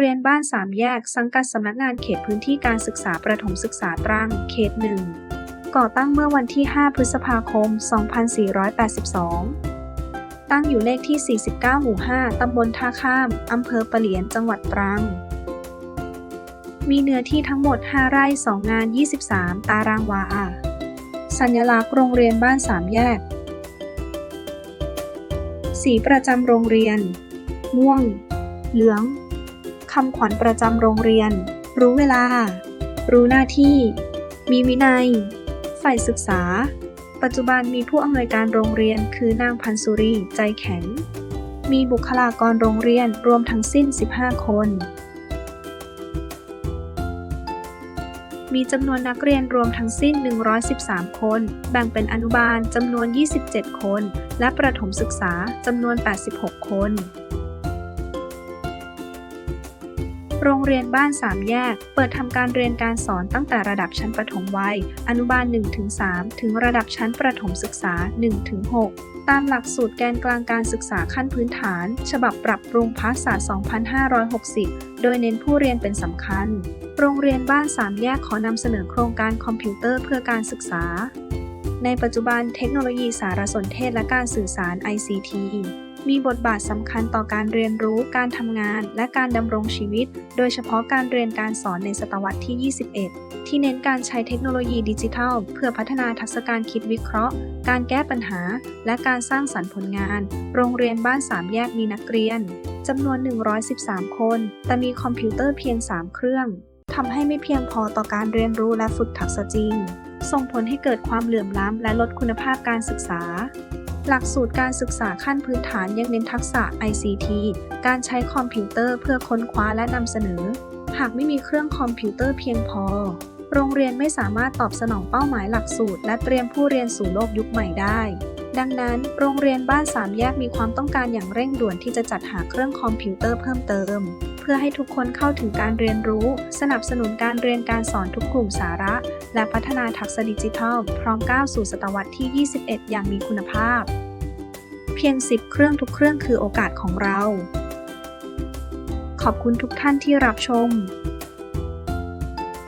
เรียนบ้านสามแยก สังกัดสำนักงานเขตพื้นที่การศึกษาประถมศึกษาตรัง เขตหนึ่ง ก่อตั้งเมื่อวันที่ 5 พฤษภาคม 2482 ตั้งอยู่เลขที่ 49 หมู่ 5 ตำบลท่าข้าม อำเภอปะเหลียน จังหวัดตรัง มีเนื้อที่ทั้งหมด 5 ไร่ 2 งาน 23 ตารางวา สัญลักษณ์โรงเรียนบ้านสามแยก สีประจำโรงเรียน ม่วง เหลือง คำขวัญประจำโรงเรียน รู้เวลา รู้หน้าที่ มีวินัย ฝ่ายศึกษา ปัจจุบันมีผู้อำนวยการโรงเรียนคือนางพันสุรีใจแข็ง มีบุคลากรโรงเรียนรวมทั้งสิ้น 15 คน มีจำนวนนักเรียนรวมทั้งสิ้น 113 คน แบ่งเป็นอนุบาลจำนวน 27 คน และประถมศึกษาจำนวน 86 คน โรงเรียนบ้านสามแยก เปิดทำการเรียนการสอนตั้งแต่ระดับชั้นประถมวัย อนุบาล 1-3 ถึงระดับชั้นประถมศึกษา 1-6 ตามหลักสูตรแกนกลางการศึกษาขั้นพื้นฐาน ฉบับปรับปรุงภาษา 2560 โดยเน้นผู้เรียนเป็นสำคัญ โรงเรียนบ้านสามแยกขอนำเสนอโครงการคอมพิวเตอร์เพื่อการศึกษา ในปัจจุบันเทคโนโลยีสารสนเทศและการสื่อสาร ICT มีบทบาทสำคัญต่อการเรียนรู้ การทำงาน และการดำรงชีวิต โดยเฉพาะการเรียนการสอนในศตวรรษที่ 21 ที่เน้นการใช้เทคโนโลยีดิจิทัล เพื่อพัฒนาทักษะการคิดวิเคราะห์ การแก้ปัญหา และการสร้างสรรค์ผลงาน โรงเรียนบ้านสามแยกมีนักเรียนจำนวน 113 คน แต่มีคอมพิวเตอร์เพียง 3 เครื่องทำให้ไม่เพียงพอต่อการเรียนรู้และฝึกทักษะจริง ส่งผลให้เกิดความเหลื่อมล้ำและลดคุณภาพการศึกษา หลักสูตรการศึกษาขั้นพื้นฐานยังเน้นทักษะ ICT การใช้คอมพิวเตอร์เพื่อค้นคว้าและนำเสนอ หากไม่มีเครื่องคอมพิวเตอร์เพียงพอ โรงเรียนไม่สามารถตอบสนองเป้าหมายหลักสูตร และเตรียมผู้เรียนสู่โลกยุคใหม่ได้ ดังนั้น โรงเรียนบ้านสามแยกมีความต้องการอย่างเร่งด่วนที่จะจัดหาเครื่องคอมพิวเตอร์เพิ่มเติม เพื่อให้ทุกคนเข้าถึงการเรียนรู้ สนับสนุนการเรียนการสอนทุกกลุ่มสาระ และพัฒนาทักษะดิจิทัล พร้อมก้าวสู่ศตวรรษที่ 21 อย่างมีคุณภาพ เพียง 10 เครื่องทุกเครื่องคือโอกาสของเรา ขอบคุณทุกท่านที่รับชม